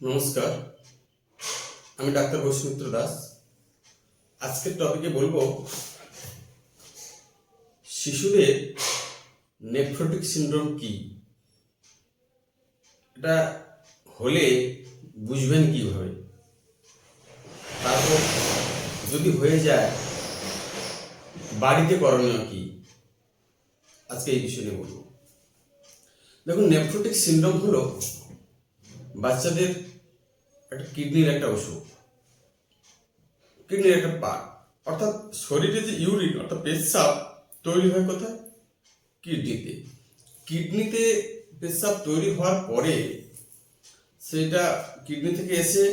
নমস্কার, আমি ডাক্তার বসুমিত্র দাস। আজকের টপিকে বলব শিশুদের নেফ্রোটিক সিন্ড্রোম কি? এটা হলে বুঝবেন কীভাবে? তারপর যদি হয়ে যায়, বাড়িতে করণীয় কি? আজকে এই বিষয়ে বলব। দেখুন, নেফ্রোটিক সিন্ড্রোম হলো বাচ্চাদের একটা কিডনির একটা অসুখ। কিডনির একটা পার্ট। অর্থাৎ শরীরে যে ইউরিন, অর্থাৎ পেশাব তৈরি হয় কোথায়? কিডনিতে। কিডনিতে পেশাব তৈরি হওয়ার পরে সেটা কিডনি থেকে এসে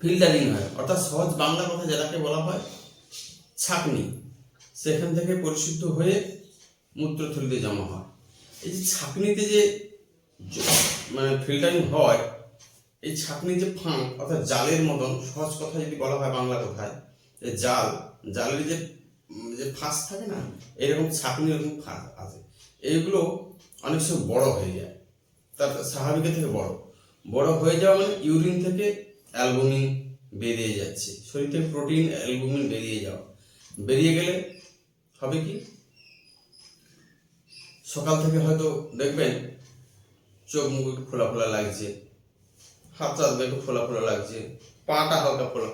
ফিল্টারিং হয়। অর্থাৎ সহজ বাংলা কথা যেটাকে বলা হয়, ছাকনি। সেখান থেকে পরিশুদ্ধ হয়ে মূত্রথলিতে জমা হয়। এই যে ছাকনিতে যে মানে ফিল্টারিং হয়, এই ছাকনি যে ফাঁক, অর্থাৎ জালের মতন, সহজ কথা যদি বলা হয় বাংলা কথায়, যে জাল, জালের যে যে ফাঁস থাকে না, এরকম ছাকনি, এরকম ফাঁস আছে। এইগুলো অনেক সময় বড় হয়ে যায়। তার স্বাভাবিকের থেকে বড়। বড় হয়ে যাওয়া মানে ইউরিন থেকে অ্যালবুমিন বেরিয়ে যাচ্ছে। শরীর থেকে প্রোটিন, অ্যালবুমিন বেরিয়ে যাওয়া। বেরিয়ে গেলে হবে কি? সকাল থেকে হয়তো দেখবেন চোখ মুখ একটু ফোলা ফোলা লাগছে, হাত হাত একটু ফোলা ফোলা লাগছে, পাটা হালকা ফোলা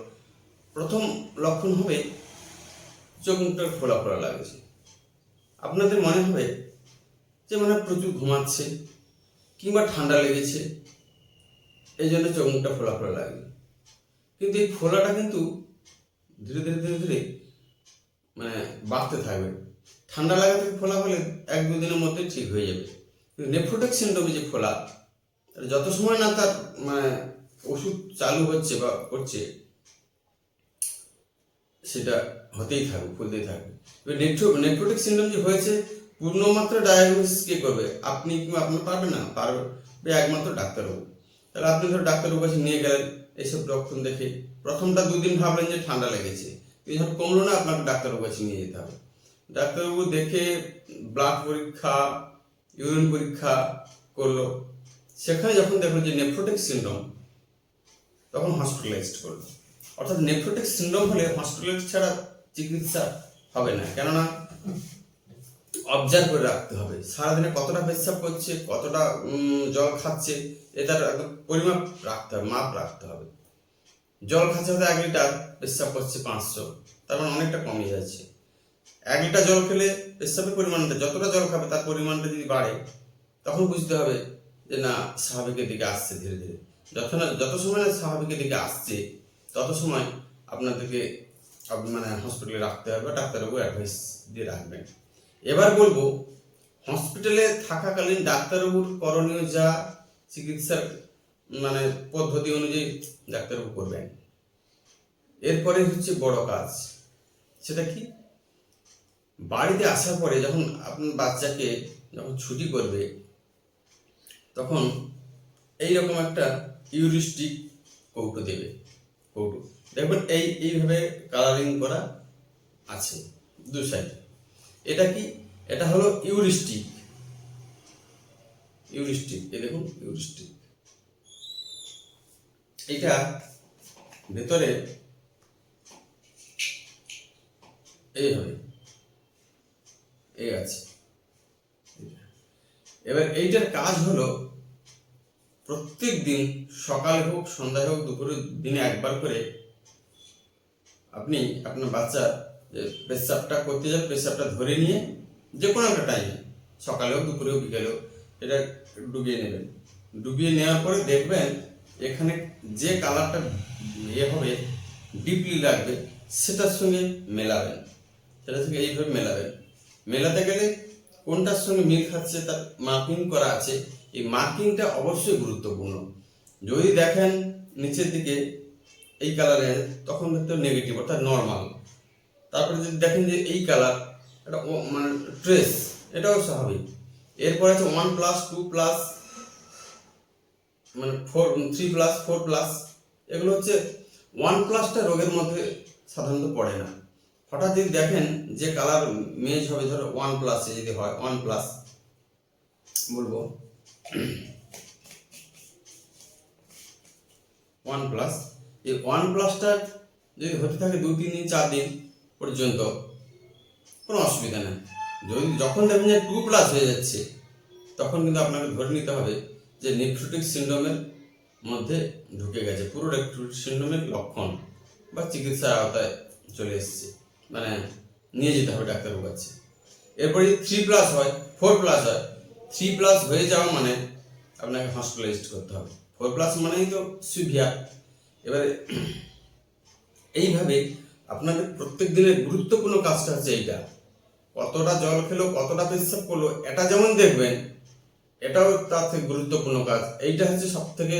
প্রথম লক্ষণ হবে, চোখ মুখটা একটু ফোলা লাগছে। আপনাদের মনে হবে যে মানে প্রচুর ঘুমাচ্ছে কিংবা ঠান্ডা লেগেছে, এই জন্য চোখ মুখটা ফোলা ফোলা লাগছে। কিন্তু এই ফোলাটা কিন্তু ধীরে ধীরে ধীরে ধীরে মানে বাড়তে থাকবে। ঠান্ডা লাগা থেকে ফোলা হলে এক দুদিনের মধ্যে ঠিক হয়ে যাবে। নেফ্রোটিক সিন্ড্রোমে যে ফোলা যত সময় না তার মানে ওষুধ চালু হচ্ছে বা করছে, সেটা হতেই থাকবে ফুলতেই থাকবে এবার নেফ্রো নেফ্রোটিক সিন্ড্রোম যে হয়েছে, পূর্ণমাত্রা ডায়াগনোসিস কে করবে? আপনি কিংবা আপনার পারবে না? পারবে একমাত্র ডাক্তারবাবু। তাহলে আপনি ধরো ডাক্তারবাবু কাছে নিয়ে গেলেন, এইসব লক্ষণ দেখে, প্রথমটা দুদিন ভাবলেন যে ঠান্ডা লেগেছে। কিন্তু যখন কমলো না, আপনাকে ডাক্তারবাবু কাছে নিয়ে যেতে হবে। ডাক্তারবাবু দেখে ব্লাড পরীক্ষা ইউরিন পরীক্ষা করল। সেখানে যখন দেখল যে নেফ্রোটিক সিন্ড্রোম, তখন হসপিটালাইজড করল। অর্থাৎ নেফ্রোটিক সিন্ড্রোম হলে হসপিটালাইজ ছাড়া চিকিৎসা হবে না। কেননা অবজার্ভ করে রাখতে হবে, সারাদিনে কতটা পেশাব করছে, কতটা জল খাচ্ছে এটার একদম পরিমাপ রাখতে হবে, মাপ রাখতে হবে। জল খাচ্ছে হয়তো এক লিটার পেশাব করছে পাঁচশো, তার মানে অনেকটা কমে যাচ্ছে। এক লিটার জল খেলে পেশাবের পরিমাণটা, যতটা জল খাবে তার পরিমাণটা যদি বাড়ে, তখন বুঝতে হবে যে না, স্বাভাবিকের দিকে আসছে ধীরে ধীরে। যত না, যত সময় স্বাভাবিকের দিকে আসছে, তত সময় আপনাদেরকে মানে হসপিটালে রাখতে হবে বা ডাক্তারবাবু অ্যাডভাইস দিয়ে রাখবেন। এবার বলব হসপিটালে থাকাকালীন ডাক্তারবাবুর করণীয় যা চিকিৎসার মানে পদ্ধতি অনুযায়ী ডাক্তারবাবু করবেন। এরপরে হচ্ছে বড় কাজ। সেটা কি? বাড়িতে আসার পরে যখন আপনার বাচ্চাকে যখন ছুটি করবে, তখন এইরকম একটা ইউরিস্টিক কৌটো দেবে, কৌটো। দেখবেন এই, এইভাবে কালারিং করা আছে দু সাইডে এটা কি? এটা হলো ইউরিস্টিক ইউরিস্টিক এই দেখুন ইউরিস্টিক এটা ভেতরে এই হবে এই আছে। এবার এইটার কাজ হলো প্রত্যেক দিন সকালে হোক, সন্ধ্যায় হোক, দুপুরে দিনে একবার করে আপনি আপনার বাচ্চা যে পেশাবটা করতে যাবে পেশাবটা ধরে নিয়ে যে কোনো একটা টাইমে সকালে হোক, দুপুরে হোক, বিকেলে হোক, এটা ডুবিয়ে নেবেন। ডুবিয়ে নেওয়ার পরে দেখবেন এখানে যে কালারটা ইয়ে হবে ডিপলি লাগবে, সেটার সঙ্গে মেলাবেন। সেটার সঙ্গে এইভাবে মেলাবেন। মেলাতে গেলে কোনটার সঙ্গে মিল খাচ্ছে তার মার্কিং করা আছে, এই মার্কিংটা অবশ্যই গুরুত্বপূর্ণ। যদি দেখেন নিচের দিকে এই কালারের তখন দেখতে নেগেটিভ অর্থাৎ নর্মাল তারপরে যদি দেখেন যে এই কালার এটা মানে ট্রেস এটাও স্বাভাবিক। এরপরে আছে ওয়ান প্লাস টু প্লাস মানে four three plus four plus এগুলো হচ্ছে ওয়ান প্লাসটা রোগের মধ্যে সাধারণত পড়ে না। হঠাৎ যদি দেখেন যে কালার মেজ হবে, ধরো ওয়ান প্লাসে যদি হয় ওয়ান প্লাস বলব। ওয়ান প্লাস এই ওয়ান প্লাসটা যদি হতে থাকে দু, তিন দিন, চার দিন পর্যন্ত, কোনো অসুবিধা নেই। যদি যখন দেখবেন যে টু প্লাস হয়ে যাচ্ছে, তখন কিন্তু আপনাকে ধরে নিতে হবে যে নেফ্রোটিক সিন্ড্রোমের মধ্যে ঢুকে গেছে। পুরো নেফ্রোটিক সিন্ড্রোমের লক্ষণ বা চিকিৎসার আওতায় চলে এসেছে। মানে নিয়ে যেতে হবে ডাক্তারের কাছে। এরপরে থ্রি প্লাস হয় ফোর প্লাস হয় থ্রি প্লাস হয়ে যাওয়া মানে আপনাকে হসপিটালাইজড করতে হবে। ফোর প্লাস মানেই তো সিভিয়ার এবারে এইভাবে আপনাদের প্রত্যেক দিনের গুরুত্বপূর্ণ কাজটা হচ্ছে এইটা। কতটা জল খেলো, কতটা পেশাব করল, এটা যেমন দেখবেন, এটাও তার থেকে গুরুত্বপূর্ণ কাজ। এইটা হচ্ছে সব থেকে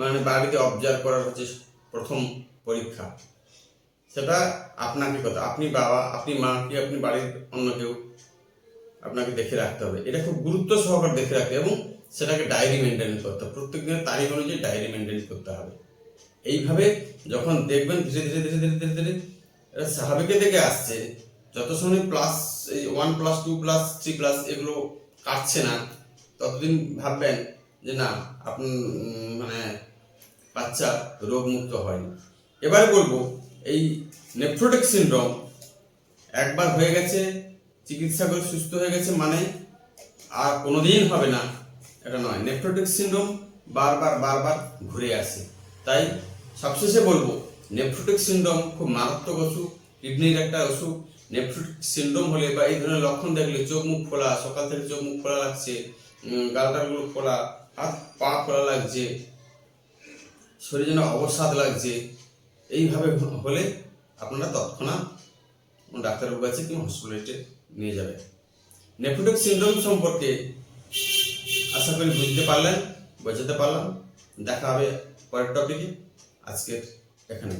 মানে বাড়িতে অবজার্ভ করার হচ্ছে প্রথম পরীক্ষা। সেটা আপনাকে কথা। আপনি বাবা, আপনি মা কি আপনি বাড়ির অন্য কেউ, আপনাকে দেখে রাখতে হবে। এটা খুব গুরুত্ব সহকারে দেখে রাখতে এবং সেটাকে ডায়েরি মেনটেন করতে হবে। প্রত্যেক দিনের তারিখ অনুযায়ী ডায়েরি মেনটেন করতে হবে। এইভাবে যখন দেখবেন ধীরে ধীরে ধীরে ধীরে ধীরে ধীরে এটা স্বাভাবিকের দিকে আসছে, যত সময় প্লাস এই one plus two plus three plus এগুলো কাটছে না, ততদিন ভাববেন যে না, আপনি মানে বাচ্চা রোগমুক্ত হয়নি। এবারে বলব, এই নেফ্রোটিক সিনড্রোম একবার হয়ে গেছে চিকিৎসা করে সুস্থ হয়ে গেছে মানে আর কোনোদিন হবে না, এটা নয়। নেফ্রোটিক সিনড্রোম বারবার বারবার ঘুরে আসে। তাই সবশেষে বলব নেফ্রোটিক সিনড্রোম খুব মারাত্মক অসুখ, কিডনির একটা অসুখ। নেফ্রোটিক সিনড্রোম হলে বা এই ধরনের লক্ষণ দেখলে চোখ মুখ খোলা সকাল থেকে চোখ মুখ খোলা লাগছে গালটাগুলো খোলা হাত পা খোলা লাগছে, শরীর যেন অবসাদ লাগছে, এইভাবে হলে আপনারা তৎক্ষণাৎ ডাক্তারের কাছে কিংবা হসপিটালে নিয়ে যাবে নেফ্রোটিক সিনড্রোম সম্পর্কে আশা করি বুঝতে পারলেন, বোঝাতে পারলাম। দেখা হবে পরের টপিকে আজকের এখানে